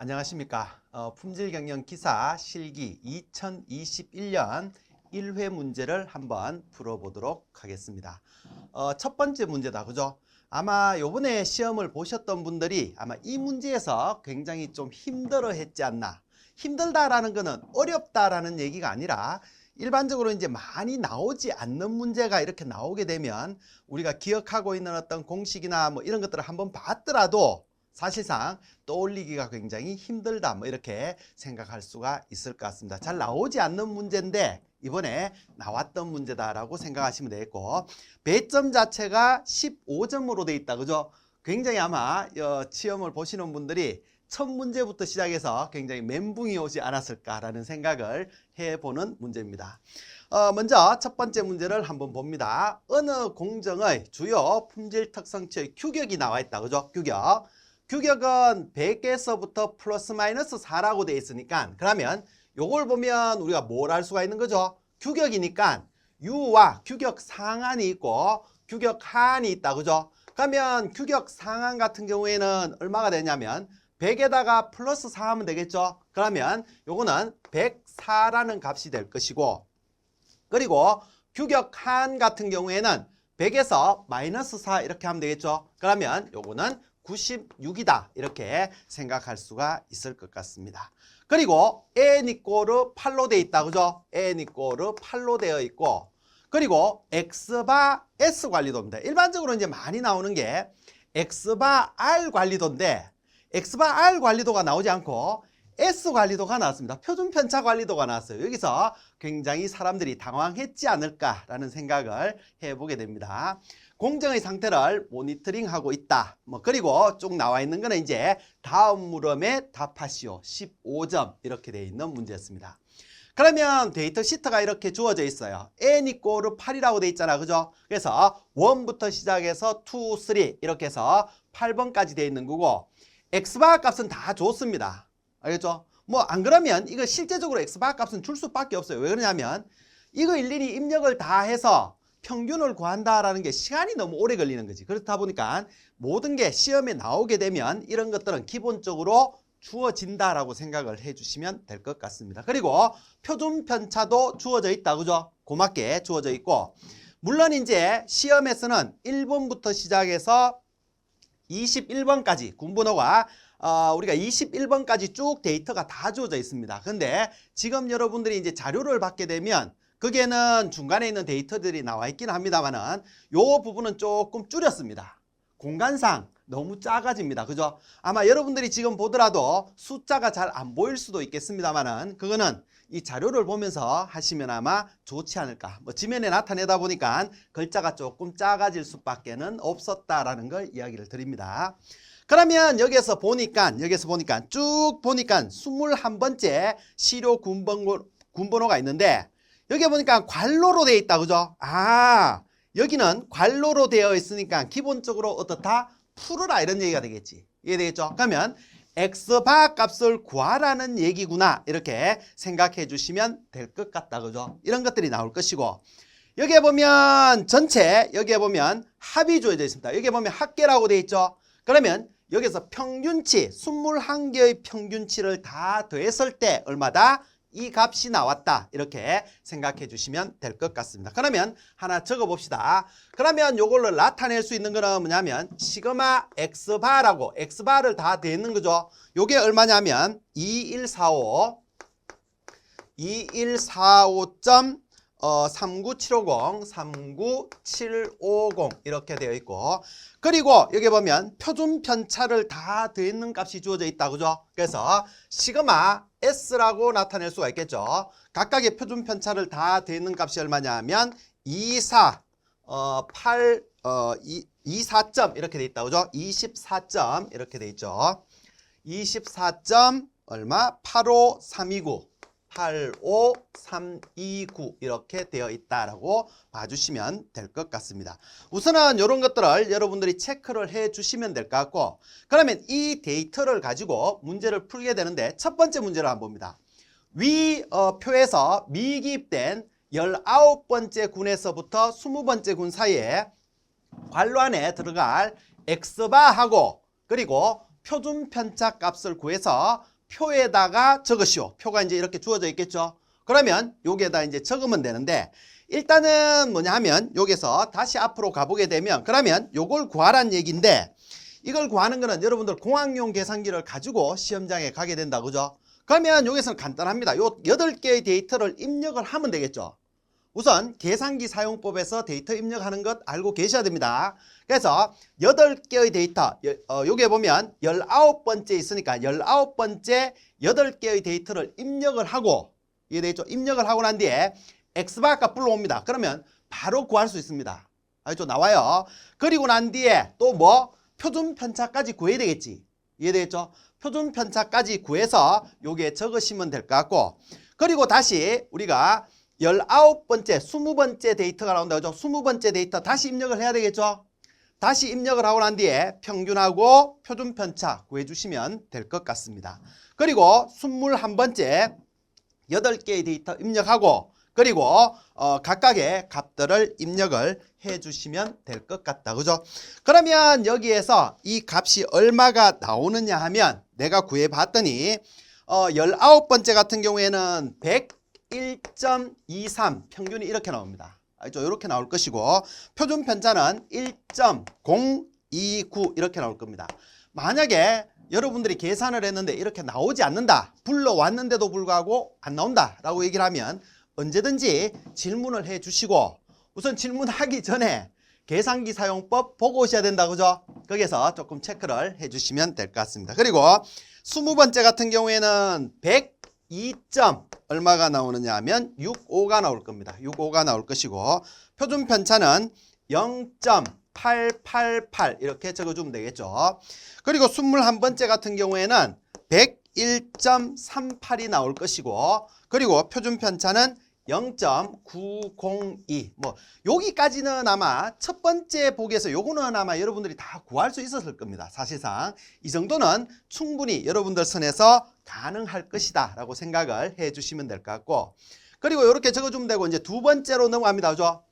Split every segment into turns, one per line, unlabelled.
안녕하십니까. 어, 품질경영 기사 실기 2021년 1회 문제를 한번 풀어보도록 하겠습니다. 어, 첫 번째 문제다. 그죠? 아마 요번에 시험을 보셨던 분들이 아마 이 문제에서 굉장히 좀 힘들어 했지 않나. 힘들다라는 거는 어렵다라는 얘기가 아니라 일반적으로 이제 많이 나오지 않는 문제가 이렇게 나오게 되면 우리가 기억하고 있는 어떤 공식이나 뭐 이런 것들을 한번 봤더라도 사실상 떠올리기가 굉장히 힘들다 뭐 이렇게 생각할 수가 있을 것 같습니다. 잘 나오지 않는 문제인데 이번에 나왔던 문제다라고 생각하시면 되겠고 배점 자체가 15점으로 돼 있다 그죠? 굉장히 아마 어, 시험을 보시는 분들이 첫 문제부터 시작해서 굉장히 멘붕이 오지 않았을까라는 생각을 해보는 문제입니다. 어, 먼저 첫 번째 문제를 한번 봅니다. 어느 공정의 주요 품질 특성치의 규격이 나와 있다. 그죠? 규격. 규격은 100에서부터 플러스 마이너스 4라고 되어 있으니까 그러면 요걸 보면 우리가 뭘 알 수가 있는 거죠? 규격이니까 U와 규격 상한이 있고 규격 하한이 있다. 그죠? 그러면 규격 상한 같은 경우에는 얼마가 되냐면 100에다가 플러스 4 하면 되겠죠? 그러면 요거는 104라는 값이 될 것이고 그리고 규격 한 같은 경우에는 100에서 마이너스 4 이렇게 하면 되겠죠? 그러면 요거는 96이다 이렇게 생각할 수가 있을 것 같습니다. 그리고 n 이꼬르 8로 되어 있다 그죠? n 이꼬르 8로 되어 있고 그리고 x바 s 관리도입니다. 일반적으로 이제 많이 나오는 게 x바 r 관리도인데 x바 r 관리도가 나오지 않고 S 관리도가 나왔습니다. 표준 편차 관리도가 나왔어요. 여기서 굉장히 사람들이 당황했지 않을까라는 생각을 해보게 됩니다. 공정의 상태를 모니터링하고 있다. 뭐 그리고 쭉 나와 있는 거는 이제 다음 물음에 답하시오. 15점 이렇게 되어 있는 문제였습니다. 그러면 데이터 시트가 이렇게 주어져 있어요. n 이꼬르 8이라고 돼 있잖아. 그죠? 그래서 1부터 시작해서 2, 3 이렇게 해서 8번까지 돼 있는 거고 x바 값은 다 줬습니다. 알겠죠? 뭐 안 그러면 이거 실제적으로 x바 값은 줄 수밖에 없어요. 왜 그러냐면 이거 일일이 입력을 다 해서 평균을 구한다라는 게 시간이 너무 오래 걸리는 거지. 그렇다 보니까 모든 게 시험에 나오게 되면 이런 것들은 기본적으로 주어진다라고 생각을 해주시면 될 것 같습니다. 그리고 표준 편차도 주어져 있다. 그죠? 고맙게 주어져 있고 물론 이제 시험에서는 1번부터 시작해서 21번까지 군번호가 어, 우리가 21번까지 쭉 데이터가 다 주어져 있습니다. 근데 지금 여러분들이 이제 자료를 받게 되면 거기에는 중간에 있는 데이터들이 나와 있긴 합니다만은 요 부분은 조금 줄였습니다. 공간상 너무 작아집니다. 그죠? 아마 여러분들이 지금 보더라도 숫자가 잘 안 보일 수도 있겠습니다만은 그거는 이 자료를 보면서 하시면 아마 좋지 않을까. 뭐 지면에 나타내다 보니까 글자가 조금 작아질 수밖에는 없었다라는 걸 이야기를 드립니다. 그러면 여기서 보니까 여기서 보니까 쭉 보니까 21번째 시료 군번호, 군번호가 있는데 여기 보니까 관로로 되어 있다. 그죠? 아, 여기는 관로로 되어 있으니까 기본적으로 어떻다? 풀어라 이런 얘기가 되겠지. 이해되겠죠? 그러면 x바 값을 구하라는 얘기구나. 이렇게 생각해 주시면 될 것 같다. 그죠? 이런 것들이 나올 것이고 여기에 보면 전체 여기에 보면 합이 주어져 있습니다. 여기에 보면 합계라고 되어 있죠. 그러면 여기서 평균치 21개의 평균치를 다 더했을 때 얼마다? 이 값이 나왔다. 이렇게 생각해 주시면 될 것 같습니다. 그러면 하나 적어 봅시다. 그러면 요걸로 나타낼 수 있는 거는 뭐냐면 시그마 x바라고 x바를 다 더했는 거죠. 요게 얼마냐면 2145 2145점 어, 39750, 39750 이렇게 되어 있고 그리고 여기 보면 표준 편차를 다 더했는 값이 주어져 있다 그죠? 그래서 시그마 S라고 나타낼 수가 있겠죠. 각각의 표준 편차를 다 더했는 값이 얼마냐면 24 어, 8 어, 2, 24점 이렇게 돼 있다 그죠? 24점 이렇게 돼 있죠. 24점 얼마? 85329 85329 이렇게 되어 있다라고 봐주시면 될 것 같습니다. 우선은 이런 것들을 여러분들이 체크를 해 주시면 될 것 같고 그러면 이 데이터를 가지고 문제를 풀게 되는데 첫 번째 문제를 한번 봅니다. 위 어, 표에서 미기입된 19번째 군에서부터 20번째 군 사이에 관로 안에 들어갈 x바하고 그리고 표준 편차 값을 구해서 표에다가 적으시오. 표가 이제 이렇게 주어져 있겠죠. 그러면 여기에다 이제 적으면 되는데 일단은 뭐냐 하면 여기서 다시 앞으로 가보게 되면 그러면 요걸 구하란 얘기인데 이걸 구하는 거는 여러분들 공학용 계산기를 가지고 시험장에 가게 된다 그죠? 그러면 여기서는 간단합니다. 요 8개의 데이터를 입력을 하면 되겠죠. 우선 계산기 사용법에서 데이터 입력하는 것 알고 계셔야 됩니다. 그래서 8개의 데이터, 여- 어, 여기에 보면 19번째 있으니까 19번째 8개의 데이터를 입력을 하고 이해되죠? 입력을 하고 난 뒤에 x바 값 불러옵니다. 그러면 바로 구할 수 있습니다. 알죠? 나와요. 그리고 난 뒤에 또 뭐 표준 편차까지 구해야 되겠지. 이해되겠죠? 표준 편차까지 구해서 여기에 적으시면 될 것 같고 그리고 다시 우리가 19번째, 20번째 데이터가 나온다 그죠? 20번째 데이터 다시 입력을 해야 되겠죠? 다시 입력을 하고 난 뒤에 평균하고 표준 편차 구해 주시면 될 것 같습니다. 그리고 21번째 8개의 데이터 입력하고 그리고 어, 각각의 값들을 입력을 해 주시면 될 것 같다. 그죠? 그러면 여기에서 이 값이 얼마가 나오느냐 하면 내가 구해 봤더니 어, 19번째 같은 경우에는 101.23 평균이 이렇게 나옵니다. 알죠? 이렇게 나올 것이고 표준 편차는 1.029 이렇게 나올 겁니다. 만약에 여러분들이 계산을 했는데 이렇게 나오지 않는다. 불러왔는데도 불구하고 안 나온다. 라고 얘기를 하면 언제든지 질문을 해 주시고 우선 질문하기 전에 계산기 사용법 보고 오셔야 된다. 그죠? 거기서 조금 체크를 해 주시면 될 것 같습니다. 그리고 20번째 같은 경우에는 102점 얼마가 나오느냐 하면 65가 나올 겁니다. 65가 나올 것이고 표준 편차는 0.888 이렇게 적어주면 되겠죠. 그리고 21번째 같은 경우에는 101.38이 나올 것이고 그리고 표준 편차는 0.902. 뭐 여기까지는 아마 첫 번째 보기에서 요거는 아마 여러분들이 다 구할 수 있었을 겁니다. 사실상 이 정도는 충분히 여러분들 선에서 가능할 것이다 라고 생각을 해 주시면 될 것 같고 그리고 이렇게 적어 주면 되고 이제 두 번째로 넘어갑니다. 그죠?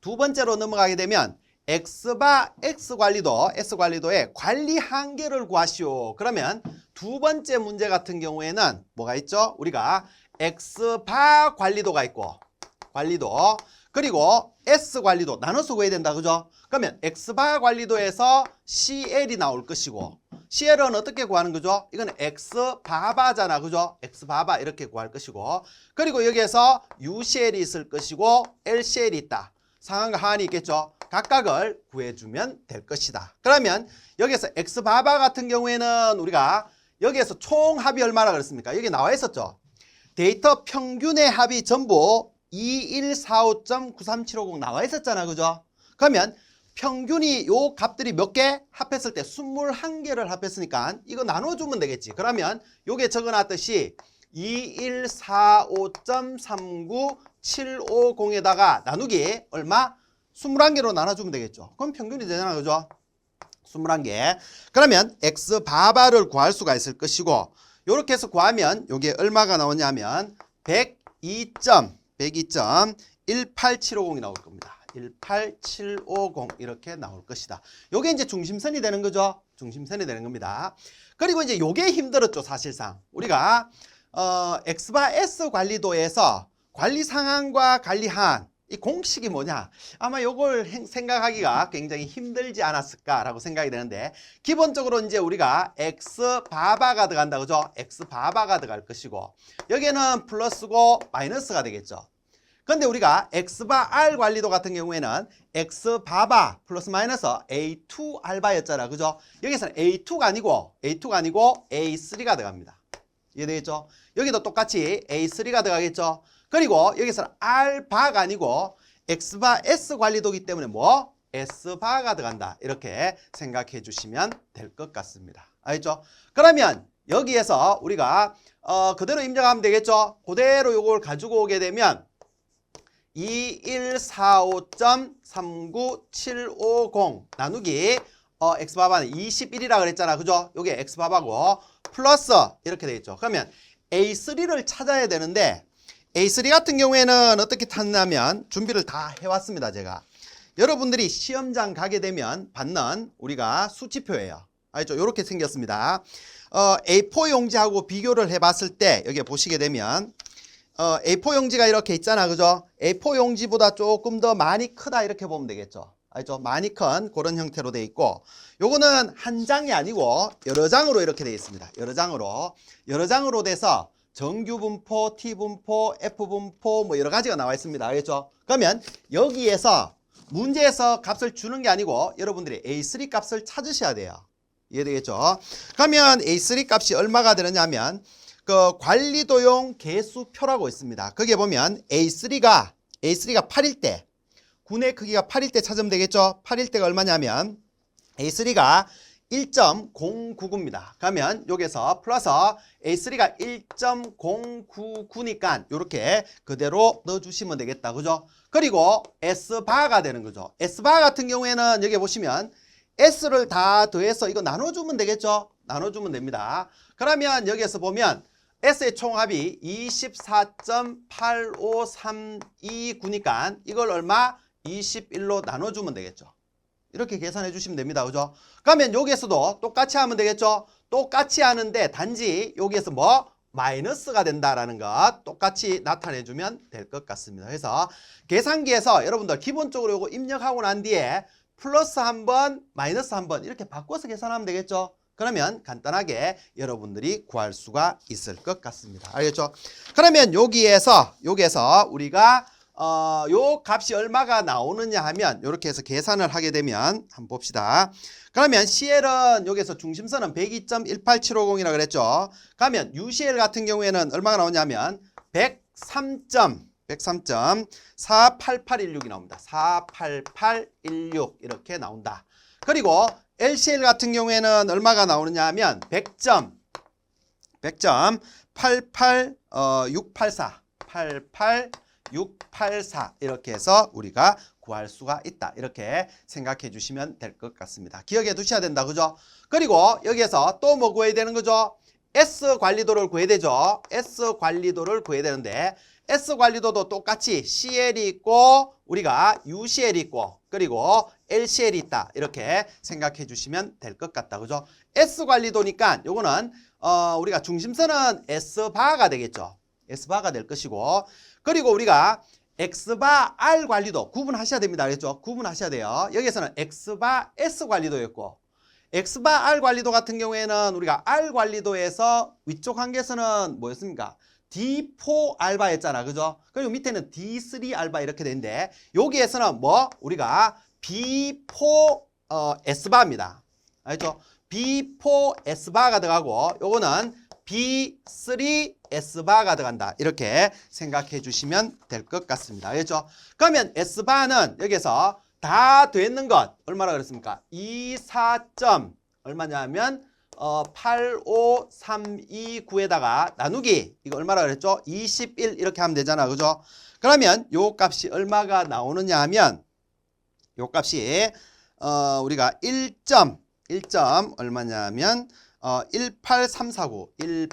두 번째로 넘어가게 되면 X바 X 관리도 S 관리도의 관리 한계를 구하시오. 그러면 두 번째 문제 같은 경우에는 뭐가 있죠? 우리가 X바 관리도가 있고 관리도 그리고 S 관리도 나눠서 구해야 된다. 그죠? 그러면 X바 관리도에서 CL이 나올 것이고 CL은 어떻게 구하는 거죠? 이건 X바바잖아. 그죠? X바바 이렇게 구할 것이고 그리고 여기에서 UCL이 있을 것이고 LCL이 있다. 상한과 하한이 있겠죠. 각각을 구해주면 될 것이다. 그러면 여기서 X바바 같은 경우에는 우리가 여기에서 총 합이 얼마나 그랬습니까? 여기 나와 있었죠. 데이터 평균의 합이 전부 2145.93750 나와 있었잖아. 그죠? 그러면 평균이 요 값들이 몇 개 합했을 때 21개를 합했으니까 이거 나눠주면 되겠지. 그러면 요게 적어놨듯이 2145.39750에다가 나누기 얼마? 21개로 나눠주면 되겠죠. 그럼 평균이 되잖아. 그죠? 21개. 그러면 x 바바를 구할 수가 있을 것이고 요렇게 해서 구하면 요게 얼마가 나오냐면 102점 102.18750이 나올 겁니다. 18750 이렇게 나올 것이다. 요게 이제 중심선이 되는 거죠. 중심선이 되는 겁니다. 그리고 이제 요게 힘들었죠, 사실상. 우리가 어 X바 S 관리도에서 관리 상한과 관리 하한 이 공식이 뭐냐? 아마 요걸 행- 생각하기가 굉장히 힘들지 않았을까라고 생각이 되는데 기본적으로 이제 우리가 x 바바가 들어간다 그죠? x 바바가 들어갈 것이고 여기에는 플러스고 마이너스가 되겠죠. 근데 우리가 x바 r 관리도 같은 경우에는 x 바바 플러스 마이너스 a2 알바였잖아. 그죠? 여기서는 a2가 아니고 a2가 아니고 a3가 들어갑니다. 이해되겠죠? 여기도 똑같이 a3가 들어가겠죠? 그리고 여기서는 R바가 아니고 X바 S 관리도기 때문에 뭐? S바가 들어간다. 이렇게 생각해 주시면 될 것 같습니다. 알죠? 그러면 여기에서 우리가 어, 그대로 입력하면 되겠죠? 그대로 요걸 가지고 오게 되면 2145.39750 나누기 어, X바바는 21이라 그랬잖아. 그죠? 요게 X바바고 플러스 이렇게 되겠죠. 그러면 A3를 찾아야 되는데 A3 같은 경우에는 어떻게 찾냐면 준비를 다 해왔습니다 제가 여러분들이 시험장 가게 되면 받는 우리가 수치표예요 알죠? 이렇게 생겼습니다. 어, A4 용지하고 비교를 해봤을 때 여기 보시게 되면 어, A4 용지가 이렇게 있잖아, 그죠? A4 용지보다 조금 더 많이 크다 이렇게 보면 되겠죠. 알죠? 많이 큰 그런 형태로 돼 있고 요거는 한 장이 아니고 여러 장으로 이렇게 돼 있습니다. 여러 장으로 여러 장으로 돼서 정규 분포, T 분포, F 분포 뭐 여러 가지가 나와 있습니다. 알겠죠? 그러면 여기에서 문제에서 값을 주는 게 아니고 여러분들이 A3 값을 찾으셔야 돼요. 이해되겠죠? 그러면 A3 값이 얼마가 되느냐면 그 관리 도용 개수표라고 있습니다. 거기에 보면 A3가 A3가 8일 때 군의 크기가 8일 때 찾으면 되겠죠? 8일 때가 얼마냐면 A3가 1.099입니다. 그러면 여기서 플러스 A3가 1.099니까 이렇게 그대로 넣어주시면 되겠다. 그죠? 그리고 S바가 되는 거죠. S바 같은 경우에는 여기 보시면 S를 다 더해서 이거 나눠주면 되겠죠? 나눠주면 됩니다. 그러면 여기에서 보면 S의 총합이 24.85329니까 이걸 얼마? 21로 나눠주면 되겠죠. 이렇게 계산해 주시면 됩니다. 그죠? 그러면 여기에서도 똑같이 하면 되겠죠? 똑같이 하는데 단지 여기에서 뭐? 마이너스가 된다라는 것 똑같이 나타내 주면 될 것 같습니다. 그래서 계산기에서 여러분들 기본적으로 이거 입력하고 난 뒤에 플러스 한 번, 마이너스 한 번 이렇게 바꿔서 계산하면 되겠죠? 그러면 간단하게 여러분들이 구할 수가 있을 것 같습니다. 알겠죠? 그러면 여기에서 여기에서 우리가 어, 요 값이 얼마가 나오느냐 하면 이렇게 해서 계산을 하게 되면 한번 봅시다. 그러면 CL은 여기서 중심선은 102.18750이라고 그랬죠. 그러면 UCL 같은 경우에는 얼마가 나오냐면 103. 103.48816이 나옵니다. 48816 이렇게 나온다. 그리고 LCL 같은 경우에는 얼마가 나오느냐 하면 100점 100점 88684 88684 이렇게 해서 우리가 구할 수가 있다. 이렇게 생각해 주시면 될 것 같습니다. 기억해 두셔야 된다. 그죠? 그리고 여기에서 또 뭐 구해야 되는 거죠? S 관리도를 구해야 되죠. S 관리도를 구해야 되는데 S 관리도도 똑같이 CL이 있고 우리가 UCL이 있고 그리고 LCL이 있다. 이렇게 생각해 주시면 될 것 같다. 그죠? S 관리도니까 요거는 어 우리가 중심선은 S바가 되겠죠. S바가 될 것이고 그리고 우리가 X바 R 관리도 구분하셔야 됩니다. 알겠죠? 구분하셔야 돼요. 여기에서는 X바 S 관리도였고 X바 R 관리도 같은 경우에는 우리가 R 관리도에서 위쪽 한계선은 뭐였습니까? D4 알바였잖아. 그죠? 그리고 밑에는 D3 알바 이렇게 되는데 여기에서는 뭐 우리가 B4 어, S바입니다. 알죠? B4 S바가 들어가고 요거는 B3 S바가 들어간다. 이렇게 생각해 주시면 될 것 같습니다. 알겠죠? 그러면 S바는 여기서 다 되는 것 얼마나 그랬습니까? 24점 얼마냐면 어, 85329에다가 나누기 이거 얼마나 그랬죠? 21 이렇게 하면 되잖아. 그죠? 그러면 요 값이 얼마가 나오느냐 하면 요 값이 어, 우리가 1점 1점 얼마냐면 어, 18349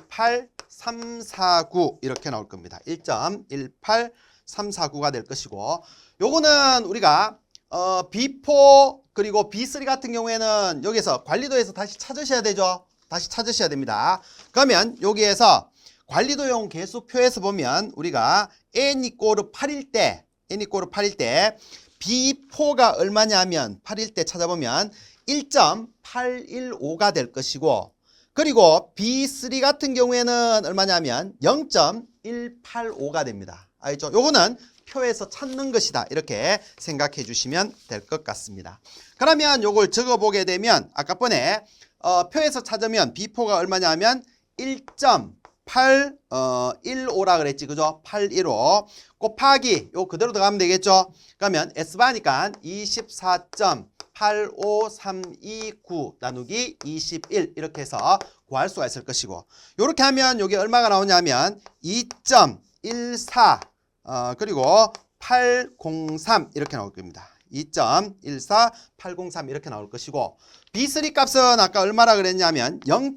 18349 이렇게 나올 겁니다. 1.18349가 될 것이고 요거는 우리가 어, B4 그리고 B3 같은 경우에는 여기서 관리도에서 다시 찾으셔야 되죠. 다시 찾으셔야 됩니다. 그러면 여기에서 관리도용 개수표에서 보면 우리가 n 이꼬르 8일 때 n 이꼬르 8일 때 B4가 얼마냐면 8일 때 찾아보면 1.815가 될 것이고 그리고 B3 같은 경우에는 얼마냐면 0.185가 됩니다. 알죠? 요거는 표에서 찾는 것이다. 이렇게 생각해 주시면 될 것 같습니다. 그러면 요걸 적어 보게 되면 아까 번에 어, 표에서 찾으면 B4가 얼마냐면 1.8 어, 15라 그랬지. 그죠? 815 곱하기 요 그대로 들어가면 되겠죠? 그러면 S바니까 24.85329 나누기 21 이렇게 해서 구할 수가 있을 것이고 이렇게 하면 여기 얼마가 나오냐면 2.14 어, 그리고 803 이렇게 나올 겁니다. 2.14 803 이렇게 나올 것이고 B3 값은 아까 얼마라 그랬냐면 0.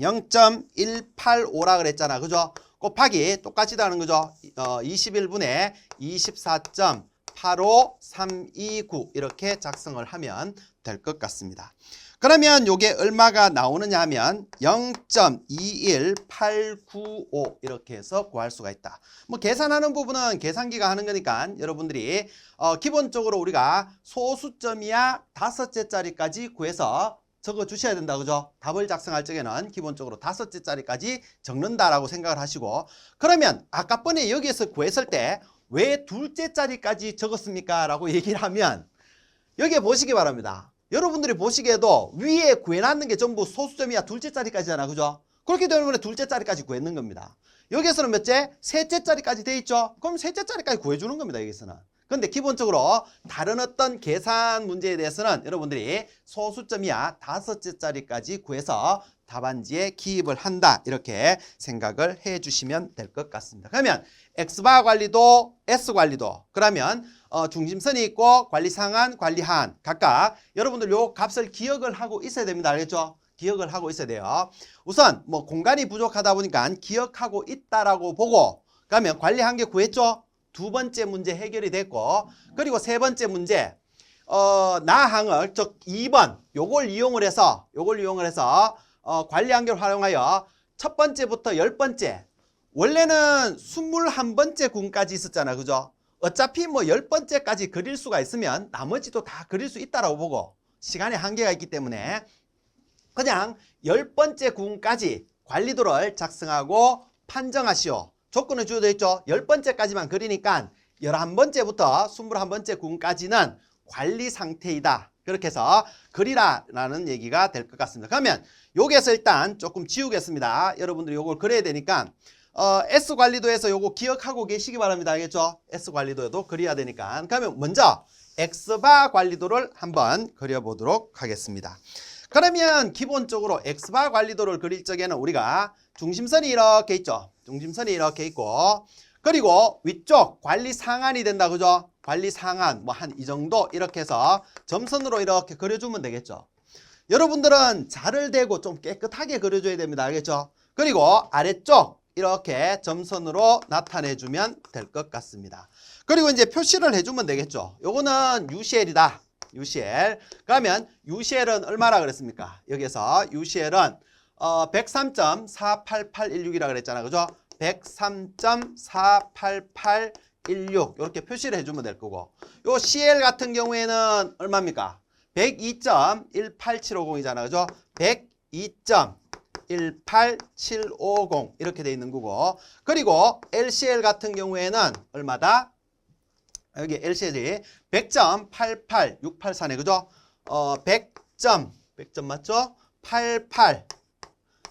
0.185라 그랬잖아. 그죠? 곱하기 똑같이 다는 거죠. 어, 21분에 24.85329 이렇게 작성을 하면 될 것 같습니다. 그러면 요게 얼마가 나오느냐 하면 0.21895 이렇게 해서 구할 수가 있다. 뭐 계산하는 부분은 계산기가 하는 거니까 여러분들이 어, 기본적으로 우리가 소수점이야 다섯째 자리까지 구해서 적어 주셔야 된다 그죠? 답을 작성할 적에는 기본적으로 다섯째 자리까지 적는다라고 생각을 하시고 그러면 아까 번에 여기에서 구했을 때 왜 둘째 자리까지 적었습니까? 라고 얘기를 하면 여기에 보시기 바랍니다. 여러분들이 보시기에도 위에 구해놨는 게 전부 소수점이야 둘째 자리까지잖아 그죠? 그렇기 때문에 둘째 자리까지 구했는 겁니다. 여기에서는 몇째? 셋째 자리까지 돼 있죠? 그럼 셋째 자리까지 구해주는 겁니다. 여기서는. 근데 기본적으로 다른 어떤 계산 문제에 대해서는 여러분들이 소수점이야 다섯째 자리까지 구해서 답안지에 기입을 한다 이렇게 생각을 해 주시면 될 것 같습니다. 그러면 X바 관리도 S 관리도 그러면 어, 중심선이 있고 관리 상한 관리 하한 각각 여러분들 요 값을 기억을 하고 있어야 됩니다. 알겠죠? 기억을 하고 있어야 돼요. 우선 뭐 공간이 부족하다 보니까 기억하고 있다라고 보고 그러면 관리 한개 구했죠? 두 번째 문제 해결이 됐고 그리고 세 번째 문제 어, 나항을 즉 2번 요걸 이용을 해서 요걸 이용을 해서 어, 관리 한결 활용하여 첫 번째부터 열 번째 원래는 21번째 군까지 있었잖아 그죠 어차피 뭐 열 번째까지 그릴 수가 있으면 나머지도 다 그릴 수 있다라고 보고 시간에 한계가 있기 때문에 그냥 열 번째 군까지 관리도를 작성하고 판정하시오. 조건을 주어져 있죠. 열 번째까지만 그리니까 열한 번째부터 스물한 번째 군까지는 관리 상태이다. 그렇게 해서 그리라라는 얘기가 될 것 같습니다. 그러면 여기에서 일단 조금 지우겠습니다. 여러분들이 요걸 그려야 되니까 어, S 관리도에서 요거 기억하고 계시기 바랍니다. 알겠죠? S 관리도에도 그려야 되니까. 그러면 먼저 X바 관리도를 한번 그려보도록 하겠습니다. 그러면 기본적으로 X바 관리도를 그릴 적에는 우리가 중심선이 이렇게 있죠. 중심선이 이렇게 있고 그리고 위쪽 관리 상한이 된다 그죠? 관리 상한 뭐 한 이 정도 이렇게 해서 점선으로 이렇게 그려주면 되겠죠. 여러분들은 자를 대고 좀 깨끗하게 그려줘야 됩니다. 알겠죠? 그리고 아래쪽 이렇게 점선으로 나타내주면 될 것 같습니다. 그리고 이제 표시를 해주면 되겠죠. 요거는 UCL이다. UCL. 그러면 UCL은 얼마라 그랬습니까? 여기서 UCL은 어, 103.48816이라 그랬잖아. 그죠? 103.48816 이렇게 표시를 해주면 될 거고 요 CL 같은 경우에는 얼마입니까? 102.18750이잖아. 그죠? 102.18750 이렇게 돼 있는 거고 그리고 LCL 같은 경우에는 얼마다? 여기 LCL이 100.88684네. 그죠? 어, 100점 100점 맞죠? 88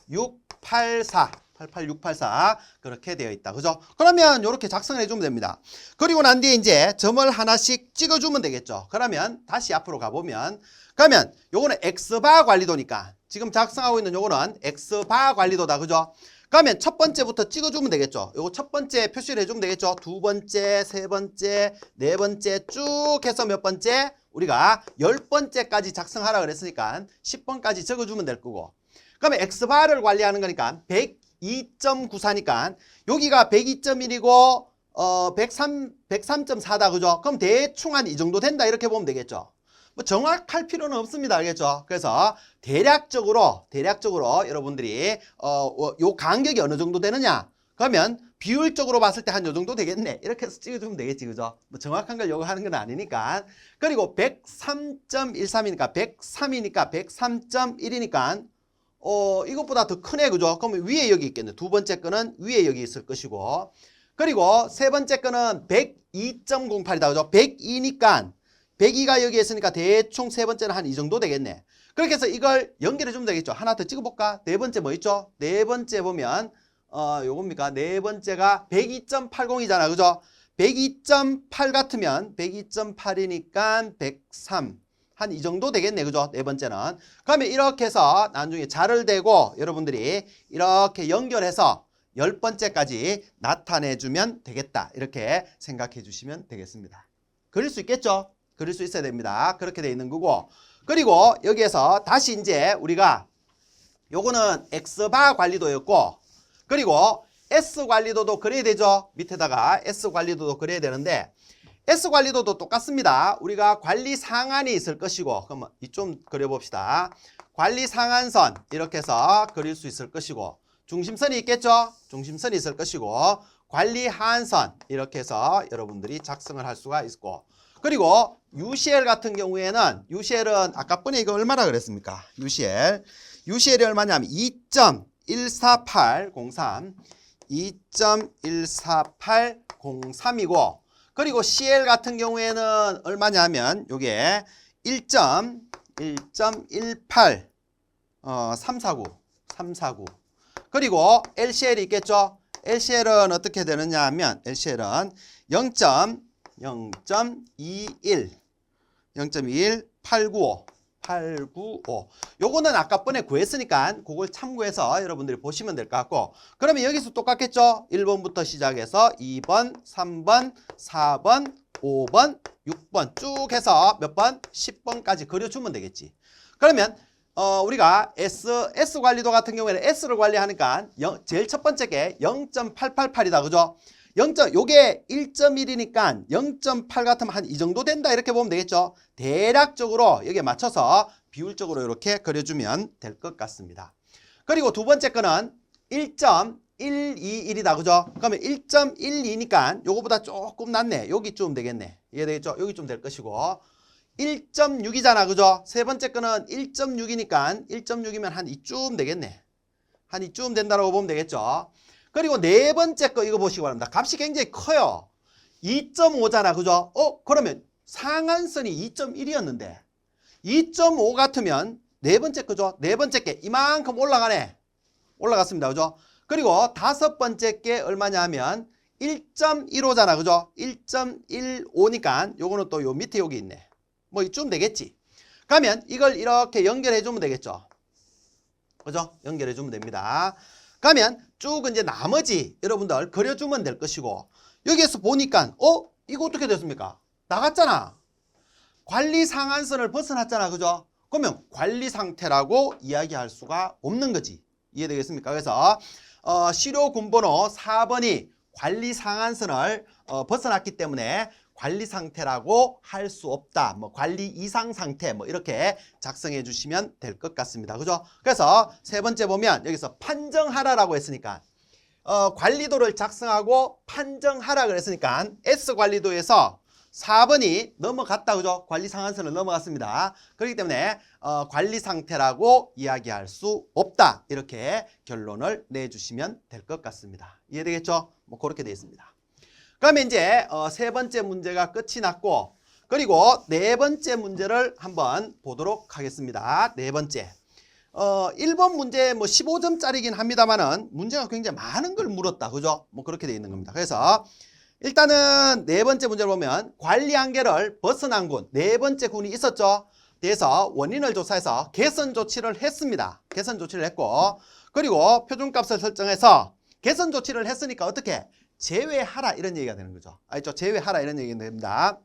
684 88684 그렇게 되어 있다. 그죠? 그러면 이렇게 작성을 해주면 됩니다. 그리고 난 뒤에 이제 점을 하나씩 찍어주면 되겠죠. 그러면 다시 앞으로 가보면 그러면 요거는 X바 관리도니까 지금 작성하고 있는 요거는 X바 관리도다. 그죠? 그러면 첫 번째부터 찍어주면 되겠죠. 요거 첫 번째 표시를 해주면 되겠죠. 두 번째, 세 번째, 네 번째 쭉 해서 몇 번째? 우리가 열 번째까지 작성하라 그랬으니까 10번까지 적어주면 될 거고 그러면 X바를 관리하는 거니까 102.94니까 여기가 102.1이고 어 103, 103.4다 그죠? 그럼 대충 한 이 정도 된다 이렇게 보면 되겠죠. 뭐 정확할 필요는 없습니다. 알겠죠? 그래서 대략적으로 대략적으로 여러분들이 어 요 간격이 어느 정도 되느냐? 그러면 비율적으로 봤을 때 한 요 정도 되겠네. 이렇게 해서 찍어주면 되겠지. 그죠? 뭐 정확한 걸 요구하는 건 아니니까. 그리고 103.13이니까 103이니까 103.1이니까 어, 이것보다 더 크네, 그죠? 그러면 위에 여기 있겠네. 두 번째 거는 위에 여기 있을 것이고. 그리고 세 번째 거는 102.08이다, 그죠? 102니까 102가 여기 있으니까 대충 세 번째는 한 이 정도 되겠네. 그렇게 해서 이걸 연결해 주면 되겠죠. 하나 더 찍어볼까? 네 번째 뭐 있죠? 네 번째 보면, 어, 요겁니까? 네 번째가 102.80이잖아, 그죠? 102.8 같으면 102.8이니까 103. 한 이 정도 되겠네. 그죠? 네 번째는. 그러면 이렇게 해서 나중에 자를 대고 여러분들이 이렇게 연결해서 열 번째까지 나타내주면 되겠다. 이렇게 생각해 주시면 되겠습니다. 그릴 수 있겠죠? 그릴 수 있어야 됩니다. 그렇게 돼 있는 거고. 그리고 여기에서 다시 이제 우리가 요거는 X바 관리도였고 그리고 S 관리도도 그려야 되죠. 밑에다가 S 관리도도 그려야 되는데 S 관리도도 똑같습니다. 우리가 관리 상한이 있을 것이고, 그럼 이좀 그려봅시다. 관리 상한선 이렇게 해서 그릴 수 있을 것이고, 중심선이 있겠죠? 중심선이 있을 것이고, 관리 하한선 이렇게 해서 여러분들이 작성을 할 수가 있고, 그리고 UCL 같은 경우에는 UCL은 아까 번에 이거 얼마나 그랬습니까? UCL. UCL이 얼마냐면 2.14803 2.14803이고 그리고 CL 같은 경우에는 얼마냐면 요게 1.1.18 어, 349 349 그리고 LCL이 있겠죠? LCL은 어떻게 되느냐 하면 LCL은 0.0.21 0.21 895 895 요거는 아까 번에 구했으니까 그걸 참고해서 여러분들이 보시면 될 것 같고 그러면 여기서 똑같겠죠? 1번부터 시작해서 2번 3번 4번 5번 6번. 쭉 해서 몇 번? 10번까지 그려주면 되겠지. 그러면 어, 우리가 S, S 관리도 같은 경우에는 S를 관리하니까 영- 제일 첫 번째 게 0.888이다. 그죠? 0. 요게 1.1이니까 0.8 같으면 한 이 정도 된다 이렇게 보면 되겠죠. 대략적으로 여기에 맞춰서 비율적으로 이렇게 그려주면 될 것 같습니다. 그리고 두 번째 거는 1.121이다 그죠? 그러면 1.12니까 요거보다 조금 낮네. 여기쯤 되겠네. 이해되겠죠? 여기쯤 될 것이고 1.6이잖아 그죠? 세 번째 거는 1.6이니까 1.6이면 한 이쯤 되겠네. 한 이쯤 된다고 보면 되겠죠? 그리고 네 번째 거 이거 보시기 바랍니다. 값이 굉장히 커요. 2.5잖아. 그죠? 어, 그러면 상한선이 2.1이었는데 2.5 같으면 네 번째 거죠. 네 번째 게 이만큼 올라가네. 올라갔습니다. 그죠? 그리고 다섯 번째 게 얼마냐 하면 1.15잖아. 그죠? 1.15니까 요거는 또 요 밑에 여기 있네. 뭐 이쯤 되겠지. 그러면 이걸 이렇게 연결해 주면 되겠죠. 그죠? 연결해 주면 됩니다. 그러면 쭉 이제 나머지 여러분들 그려주면 될 것이고 여기에서 보니까 어? 이거 어떻게 됐습니까? 나갔잖아. 관리 상한선을 벗어났잖아. 그죠? 그러면 관리 상태라고 이야기할 수가 없는 거지. 이해되겠습니까? 그래서 어, 시료 군번호 4번이 관리 상한선을 어, 벗어났기 때문에 관리 상태라고 할 수 없다. 뭐 관리 이상 상태 뭐 이렇게 작성해 주시면 될 것 같습니다. 그죠? 그래서 세 번째 보면 여기서 판정하라라고 했으니까 어, 관리도를 작성하고 판정하라 그랬으니까 S 관리도에서 4번이 넘어갔다 그죠? 관리 상한선을 넘어갔습니다. 그렇기 때문에 어, 관리 상태라고 이야기할 수 없다. 이렇게 결론을 내주시면 될 것 같습니다. 이해되겠죠? 뭐 그렇게 되어 있습니다. 그러면 이제 어, 세 번째 문제가 끝이 났고 그리고 네 번째 문제를 한번 보도록 하겠습니다. 네 번째. 어, 1번 문제 뭐 15점짜리긴 합니다만은 문제가 굉장히 많은 걸 물었다. 그죠? 뭐 그렇게 돼 있는 겁니다. 그래서 일단은 네 번째 문제를 보면 관리 한계를 벗어난 군, 네 번째 군이 있었죠. 그래서 원인을 조사해서 개선 조치를 했습니다. 개선 조치를 했고 그리고 표준값을 설정해서 개선 조치를 했으니까 어떻게 제외하라 이런 얘기가 되는 거죠. 알죠? 제외하라 이런 얘기가 됩니다.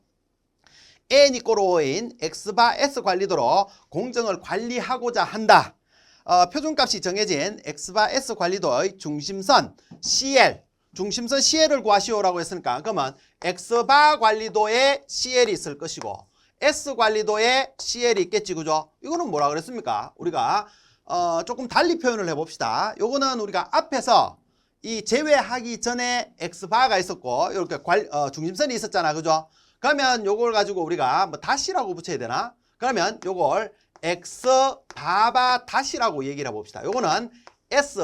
n이 꼬로인 x바 s 관리도로 공정을 관리하고자 한다. 어, 표준값이 정해진 x바 s 관리도의 중심선 cl 중심선 CL을 구하시오라고 했으니까 그러면 X바 관리도에 CL이 있을 것이고 S 관리도에 CL이 있겠지 그죠? 이거는 뭐라 그랬습니까? 우리가 어, 조금 달리 표현을 해봅시다. 요거는 우리가 앞에서 이 제외하기 전에 X바가 있었고 이렇게 관, 어, 중심선이 있었잖아 그죠? 그러면 요걸 가지고 우리가 뭐 다시라고 붙여야 되나? 그러면 요걸 X바바 다시라고 얘기를 해봅시다. 요거는 S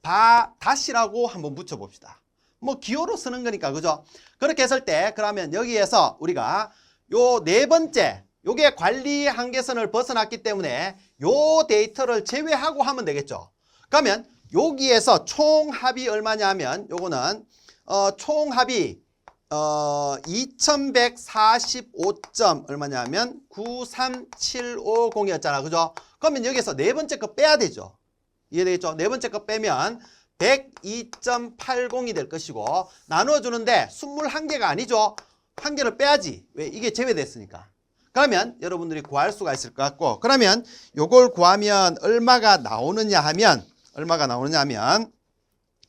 바 다시라고 한번 붙여봅시다. 뭐 기호로 쓰는 거니까 그죠? 그렇게 했을 때 그러면 여기에서 우리가 요 네 번째 요게 관리 한계선을 벗어났기 때문에 요 데이터를 제외하고 하면 되겠죠. 그러면 여기에서 총합이 얼마냐 하면 요거는 어 총합이 어 2145점 얼마냐 하면 93750이었잖아. 그죠? 그러면 여기서 네 번째 거 빼야 되죠. 이해되겠죠? 네 번째 거 빼면 102.80이 될 것이고 나누어 주는데 21개가 아니죠. 한 개를 빼야지. 왜? 이게 제외됐으니까. 그러면 여러분들이 구할 수가 있을 것 같고 그러면 요걸 구하면 얼마가 나오느냐 하면 얼마가 나오느냐 하면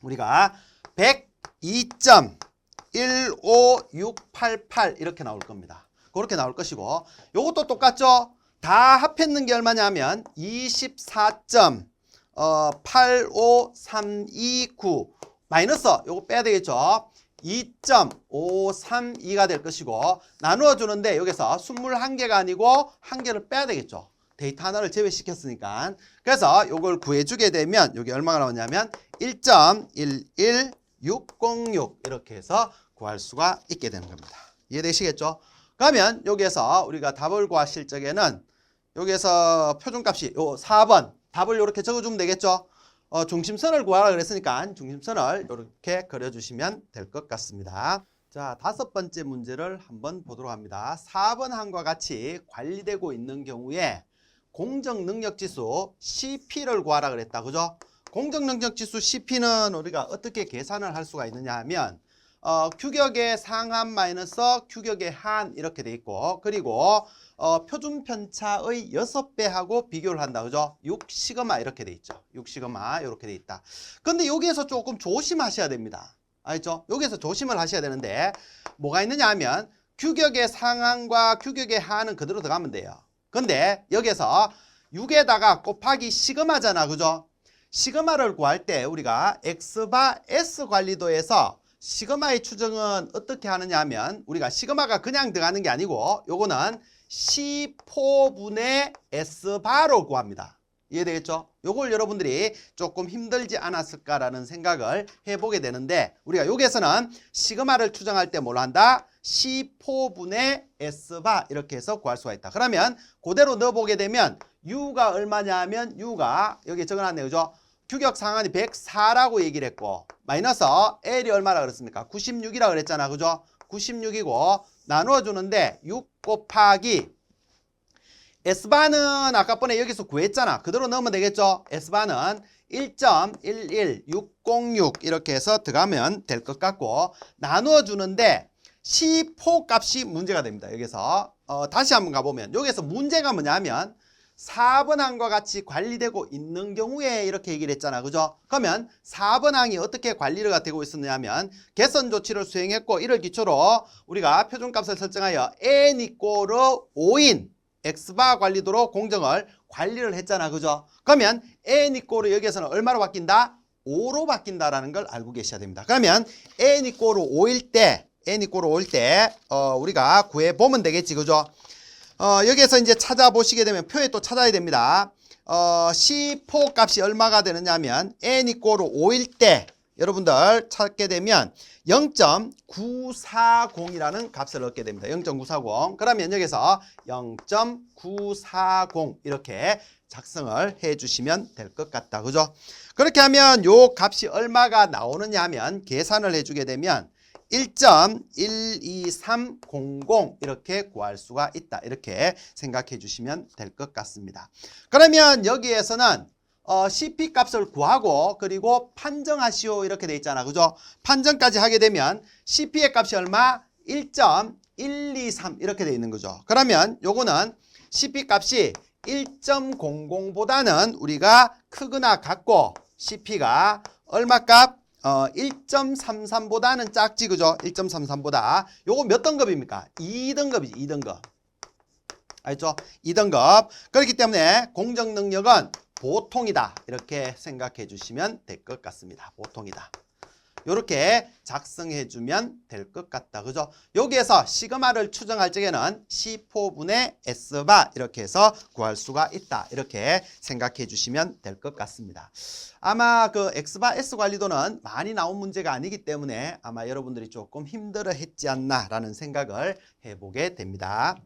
우리가 15688 이렇게 나올 겁니다. 그렇게 나올 것이고 요것도 똑같죠? 다 합했는 게 얼마냐면 24.85329 마이너스 요거 빼야 되겠죠? 2.532가 될 것이고 나누어 주는데 여기서 21개가 아니고 한 개를 빼야 되겠죠. 데이터 하나를 제외시켰으니까. 그래서 요걸 구해 주게 되면 여기 얼마가 나오냐면 1.11606 이렇게 해서 구할 수가 있게 되는 겁니다. 이해되시겠죠? 그러면 여기에서 우리가 답을 구하실 적에는 여기에서 표준값이 요 4번 답을 이렇게 적어주면 되겠죠? 어, 중심선을 구하라 그랬으니까 중심선을 이렇게 그려주시면 될 것 같습니다. 자, 다섯 번째 문제를 한번 보도록 합니다. 4번 항과 같이 관리되고 있는 경우에 공정능력지수 CP를 구하라 그랬다. 그죠? 공정능력지수 CP는 우리가 어떻게 계산을 할 수가 있느냐 하면 어, 규격의 상한 마이너스 규격의 한 이렇게 돼 있고 그리고 어, 표준 편차의 6배하고 비교를 한다. 그죠? 6시그마 이렇게 돼 있죠. 6시그마 이렇게 돼 있다. 근데 여기에서 조금 조심하셔야 됩니다. 알죠? 여기에서 조심을 하셔야 되는데 뭐가 있느냐 하면 규격의 상한과 규격의 하는 그대로 들어가면 돼요. 근데 여기서 6에다가 곱하기 시그마잖아. 그죠? 시그마를 구할 때 우리가 X바 S 관리도에서 시그마의 추정은 어떻게 하느냐 하면 우리가 시그마가 그냥 들어가는 게 아니고 요거는 C4분의 S바로 구합니다. 이해되겠죠? 요걸 여러분들이 조금 힘들지 않았을까라는 생각을 해보게 되는데 우리가 여기에서는 시그마를 추정할 때뭘 한다? C4분의 S바 이렇게 해서 구할 수가 있다. 그러면 그대로 넣어보게 되면 U가 얼마냐 하면 U가 여기 적어놨네요. 그죠? 규격 상한이 104라고 얘기를 했고 마이너스 L이 얼마라 그랬습니까? 96이라 그랬잖아. 그죠? 96이고 나누어 주는데 6 곱하기 S바는 아까 번에 여기서 구했잖아. 그대로 넣으면 되겠죠? S바는 1.11606 이렇게 해서 들어가면 될 것 같고 나누어 주는데 C4 값이 문제가 됩니다. 여기서 어, 다시 한번 가보면 여기서 문제가 뭐냐면 4번 항과 같이 관리되고 있는 경우에 이렇게 얘기를 했잖아. 그죠? 그러면 4번 항이 어떻게 관리가 되고 있었냐면 개선 조치를 수행했고 이를 기초로 우리가 표준값을 설정하여 n 이꼬르 5인 x바 관리도로 공정을 관리를 했잖아. 그죠? 그러면 n 이꼬르 여기에서는 얼마로 바뀐다? 5로 바뀐다라는 걸 알고 계셔야 됩니다. 그러면 n 이꼬르 5일 때 n 이꼬르 5일 때 어, 우리가 구해 보면 되겠지. 그죠? 어, 여기에서 이제 찾아보시게 되면 표에 또 찾아야 됩니다. 어, C4 값이 얼마가 되느냐면 n 이꼬르 5일 때 여러분들 찾게 되면 0.940이라는 값을 얻게 됩니다. 0.940. 그러면 여기서 0.940 이렇게 작성을 해 주시면 될 것 같다. 그죠? 그렇게 하면 요 값이 얼마가 나오느냐 하면 계산을 해 주게 되면 1.12300 이렇게 구할 수가 있다. 이렇게 생각해 주시면 될 것 같습니다. 그러면 여기에서는 어, CP 값을 구하고 그리고 판정하시오 이렇게 돼 있잖아. 그죠? 판정까지 하게 되면 CP의 값이 얼마? 1.123 이렇게 돼 있는 거죠. 그러면 요거는 CP 값이 1.00보다는 우리가 크거나 같고 CP가 얼마 값? 어, 1.33보다는 작지 그죠? 1.33보다. 요거 몇 등급입니까? 2등급이지 2등급. 알죠? 2등급. 그렇기 때문에 공정 능력은 보통이다. 이렇게 생각해 주시면 될 것 같습니다. 보통이다. 이렇게 작성해 주면 될 것 같다. 그죠? 여기에서 시그마를 추정할 적에는 C4분의 S바 이렇게 해서 구할 수가 있다. 이렇게 생각해 주시면 될 것 같습니다. 아마 그 X바 S 관리도는 많이 나온 문제가 아니기 때문에 아마 여러분들이 조금 힘들어 했지 않나라는 생각을 해보게 됩니다.